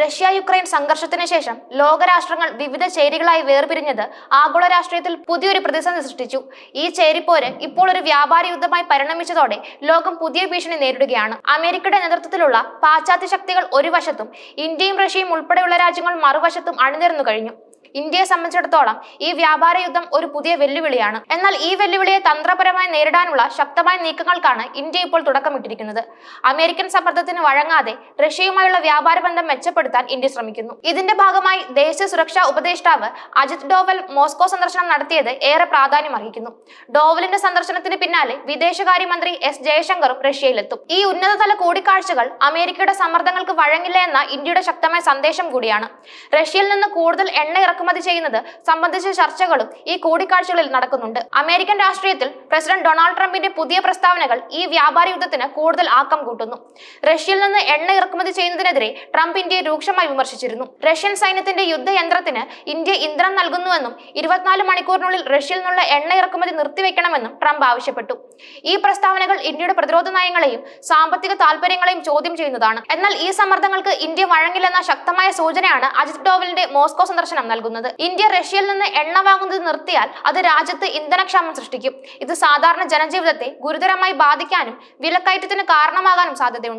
Russia Ukraine സംഘർഷത്തിന് ശേഷം ലോകരാഷ്ട്രങ്ങൾ വിവിധ ചേരികളായി വേർപിരിഞ്ഞത് ആഗോള രാഷ്ട്രീയത്തിൽ പുതിയൊരു പ്രതിസന്ധി സൃഷ്ടിച്ചു. ഈ ചേരിപ്പോര് ഇപ്പോൾ ഒരു വ്യാപാര യുദ്ധമായി പരിണമിച്ചതോടെ ലോകം പുതിയ ഭീഷണി നേരിടുകയാണ്. അമേരിക്കയുടെ നേതൃത്വത്തിലുള്ള പാശ്ചാത്യ ശക്തികൾ ഒരു വശത്തും ഇന്ത്യയും റഷ്യയും ഉൾപ്പെടെയുള്ള രാജ്യങ്ങൾ മറുവശത്തും അണിനിരന്നു കഴിഞ്ഞു. ഇന്ത്യയെ സംബന്ധിച്ചിടത്തോളം ഈ വ്യാപാര യുദ്ധം ഒരു പുതിയ വെല്ലുവിളിയാണ്. എന്നാൽ ഈ വെല്ലുവിളിയെ തന്ത്രപരമായി നേരിടാനുള്ള ശക്തമായ നീക്കങ്ങൾക്കാണ് ഇന്ത്യ ഇപ്പോൾ തുടക്കമിട്ടിരിക്കുന്നത്. അമേരിക്കൻ സമ്മർദ്ദത്തിന് വഴങ്ങാതെ റഷ്യയുമായുള്ള വ്യാപാര ബന്ധം മെച്ചപ്പെടുത്താൻ ഇന്ത്യ ശ്രമിക്കുന്നു. ഇതിന്റെ ഭാഗമായി ദേശീയ സുരക്ഷാ ഉപദേഷ്ടാവ് അജിത് ഡോവൽ മോസ്കോ സന്ദർശനം നടത്തിയത് ഏറെ പ്രാധാന്യം അർഹിക്കുന്നു. ഡോവലിന്റെ സന്ദർശനത്തിന് പിന്നാലെ വിദേശകാര്യമന്ത്രി എസ് ജയശങ്കറും റഷ്യയിലെത്തും. ഈ ഉന്നതതല കൂടിക്കാഴ്ചകൾ അമേരിക്കയുടെ സമ്മർദ്ദങ്ങൾക്ക് വഴങ്ങില്ല എന്ന ഇന്ത്യയുടെ ശക്തമായ സന്ദേശം കൂടിയാണ്. റഷ്യയിൽ നിന്ന് കൂടുതൽ എണ്ണ ഇറക്കുമതി ചെയ്യുന്നത്. സംബന്ധിച്ച ചർച്ചകളും ഈ കൂടിക്കാഴ്ചകളിൽ നടക്കുന്നുണ്ട്. അമേരിക്കൻ രാഷ്ട്രീയത്തിൽ പ്രസിഡന്റ് ഡൊണാൾഡ് ട്രംപിന്റെ പുതിയ പ്രസ്താവനകൾ ഈ വ്യാപാര യുദ്ധത്തിന് കൂടുതൽ ആക്കം കൂട്ടുന്നു. റഷ്യയിൽ നിന്ന് എണ്ണ ഇറക്കുമതി ചെയ്യുന്നതിനെതിരെ ട്രംപ് ഇന്ത്യയെ രൂക്ഷമായി വിമർശിച്ചിരുന്നു. റഷ്യൻ സൈന്യത്തിന്റെ യുദ്ധയന്ത്രത്തിന് ഇന്ത്യ ഇന്ധനം നൽകുന്നുവെന്നും ഇരുപത്തിനാല് മണിക്കൂറിനുള്ളിൽ റഷ്യയിൽ നിന്നുള്ള എണ്ണ ഇറക്കുമതി നിർത്തിവെക്കണമെന്നും ട്രംപ് ആവശ്യപ്പെട്ടു. ഈ പ്രസ്താവനകൾ ഇന്ത്യയുടെ പ്രതിരോധ നയങ്ങളെയും സാമ്പത്തിക താൽപര്യങ്ങളെയും ചോദ്യം ചെയ്യുന്നതാണ്. എന്നാൽ ഈ സമ്മർദ്ദങ്ങൾക്ക് ഇന്ത്യ വഴങ്ങില്ലെന്ന ശക്തമായ സൂചനയാണ് അജിത് ഡോവലിന്റെ മോസ്കോ സന്ദർശനം നൽകുന്നത്. ഇന്ത്യ റഷ്യയിൽ നിന്ന് എണ്ണ വാങ്ങുന്നത് നിർത്തിയാൽ അത് രാജ്യത്ത് ഇന്ധനക്ഷാമം സൃഷ്ടിക്കും. ഇത് സാധാരണ ജനജീവിതത്തെ ഗുരുതരമായി ബാധിക്കാനും വിലക്കയറ്റത്തിന് കാരണമാകാനും സാധ്യതയുണ്ട്.